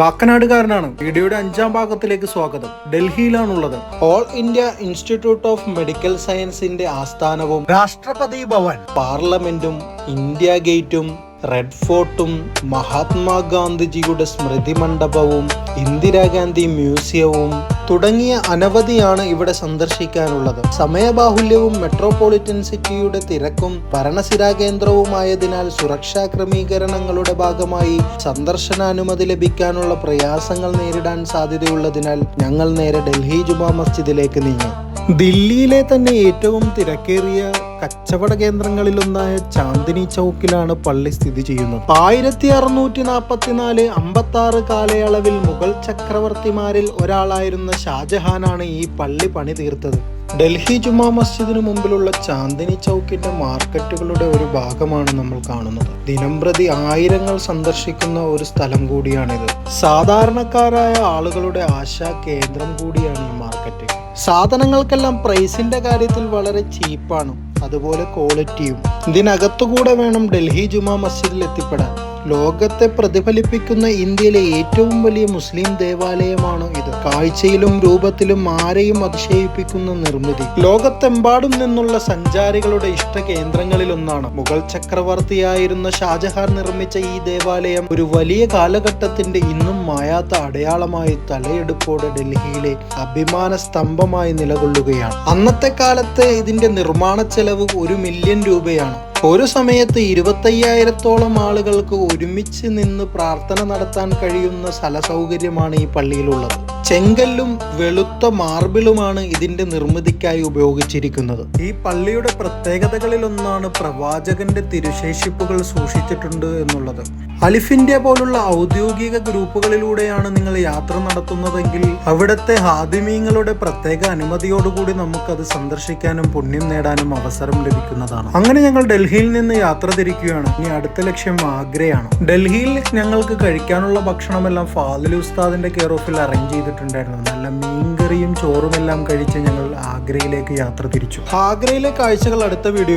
കാക്കനാടുകാരനാണ്. വീഡിയോയുടെ അഞ്ചാം ഭാഗത്തിലേക്ക് സ്വാഗതം. ഡൽഹിയിലാണുള്ളത്. All India institute of medical സയൻസിന്റെ ആസ്ഥാനവും രാഷ്ട്രപതി ഭവൻ. പാർലമെന്റും ഇന്ത്യ ഗേറ്റും റെഡ് ഫോർട്ടും മഹാത്മാഗാന്ധിജിയുടെ സ്മൃതി മണ്ഡപവും ഇന്ദിരാഗാന്ധി മ്യൂസിയവും തുടങ്ങിയ അനവധിയാണ് ഇവിടെ സന്ദർശിക്കാനുള്ളത്. സമയബാഹുല്യവും മെട്രോപൊളിറ്റൻ സിറ്റിയുടെ തിരക്കും ഭരണസിരാ കേന്ദ്രവുമായതിനാൽ സുരക്ഷാ ക്രമീകരണങ്ങളുടെ ഭാഗമായി സന്ദർശനാനുമതി ലഭിക്കാനുള്ള പ്രയാസങ്ങൾ നേരിടാൻ സാധ്യതയുള്ളതിനാൽ ഞങ്ങൾ നേരെ ഡൽഹി ജുമാ മസ്ജിദിലേക്ക് നീങ്ങി. ദില്ലിയിലെ തന്നെ ഏറ്റവും തിരക്കേറിയ കച്ചവട കേന്ദ്രങ്ങളിലൊന്നായ ചാന്ദിനി ചൗക്കിലാണ് പള്ളി സ്ഥിതി ചെയ്യുന്നത്. ആയിരത്തി അറുന്നൂറ്റി നാൽപ്പത്തിനാല് അമ്പത്തി ആറ് കാലയളവിൽ മുഗൾ ചക്രവർത്തിമാരിൽ ഒരാളായിരുന്ന ഷാജഹാനാണ് ഈ പള്ളി പണി തീർത്തത്. ഡൽഹി ജുമാ മസ്ജിദിനു മുമ്പിലുള്ള ചാന്ദിനി ചൗക്കിന്റെ മാർക്കറ്റുകളുടെ ഒരു ഭാഗമാണ് നമ്മൾ കാണുന്നത്. ദിനംപ്രതി ആയിരങ്ങൾ സന്ദർശിക്കുന്ന ഒരു സ്ഥലം കൂടിയാണിത്. സാധാരണക്കാരായ ആളുകളുടെ ആശാ കേന്ദ്രം കൂടിയാണ് ഈ മാർക്കറ്റ്. സാധനങ്ങൾക്കെല്ലാം പ്രൈസിന്റെ കാര്യത്തിൽ വളരെ ചീപ്പാണ്. അതുപോലെ ക്വാളിറ്റിയും ഇതിനകത്തുകൂടെ വേണം ഡൽഹി ജുമാ മസ്ജിദിൽ എത്തിപ്പെടാൻ. ലോകത്തെ പ്രതിഫലിപ്പിക്കുന്ന ഇന്ത്യയിലെ ഏറ്റവും വലിയ മുസ്ലിം ദേവാലയമാണ് ഇത്. കാഴ്ചയിലും രൂപത്തിലും ആരെയും അതിശയിപ്പിക്കുന്ന നിർമ്മിതി. ലോകത്തെമ്പാടും നിന്നുള്ള സഞ്ചാരികളുടെ ഇഷ്ട കേന്ദ്രങ്ങളിലൊന്നാണ് മുഗൾ ചക്രവർത്തിയായിരുന്ന ഷാജഹാൻ നിർമ്മിച്ച ഈ ദേവാലയം ഒരു വലിയ കാലഘട്ടത്തിന്റെ ഇന്നും മായാത്ത അടയാളമായി തലയെടുപ്പോടെ ഡൽഹിയിലെ അഭിമാന സ്തംഭമായി നിലകൊള്ളുകയാണ്. അന്നത്തെ കാലത്തെ ഇതിന്റെ നിർമ്മാണ ചെലവ് ഒരു മില്യൺ രൂപയാണ്. ഒരു സമയത്ത് ഇരുപത്തയ്യായിരത്തോളം ആളുകൾക്ക് ഒരുമിച്ച് നിന്ന് പ്രാർത്ഥന നടത്താൻ കഴിയുന്ന സ്ഥല സൗകര്യമാണ് ഈ പള്ളിയിലുള്ളത്. ചെങ്കല്ലും വെളുത്ത മാർബിളുമാണ് ഇതിന്റെ നിർമ്മിതിക്കായി ഉപയോഗിച്ചിരിക്കുന്നത്. ഈ പള്ളിയുടെ പ്രത്യേകതകളിലൊന്നാണ് പ്രവാചകന്റെ തിരുശേഷിപ്പുകൾ സൂക്ഷിച്ചിട്ടുണ്ട് എന്നുള്ളത്. അലിഫ് ഇന്ത്യ പോലുള്ള ഔദ്യോഗിക ഗ്രൂപ്പുകളിലൂടെയാണ് നിങ്ങൾ യാത്ര നടത്തുന്നതെങ്കിൽ അവിടുത്തെ ഹാദിമീങ്ങളുടെ പ്രത്യേക അനുമതിയോടുകൂടി നമുക്കത് സന്ദർശിക്കാനും പുണ്യം നേടാനും അവസരം ലഭിക്കുന്നതാണ്. അങ്ങനെ ഞങ്ങൾ ഡൽഹിയിൽ നിന്ന് യാത്ര തിരിക്കുകയാണ്. ഇനി അടുത്ത ലക്ഷ്യം ആഗ്രയാണ്. ഡൽഹിയിൽ ഞങ്ങൾക്ക് കഴിക്കാനുള്ള ഭക്ഷണമെല്ലാം ഫാദിൽ ഉസ്താദിന്റെ കെയർ ഓഫിൽ അറേഞ്ച് ചെയ്തിട്ടുണ്ടായിരുന്നു നല്ല മീൻകറിയും ചോറുമെല്ലാം കഴിച്ച് ഞങ്ങൾ ആഗ്രയിലേക്ക് യാത്ര തിരിച്ചു. ആഗ്രയിലെ കാഴ്ചകൾ അടുത്ത വീഡിയോ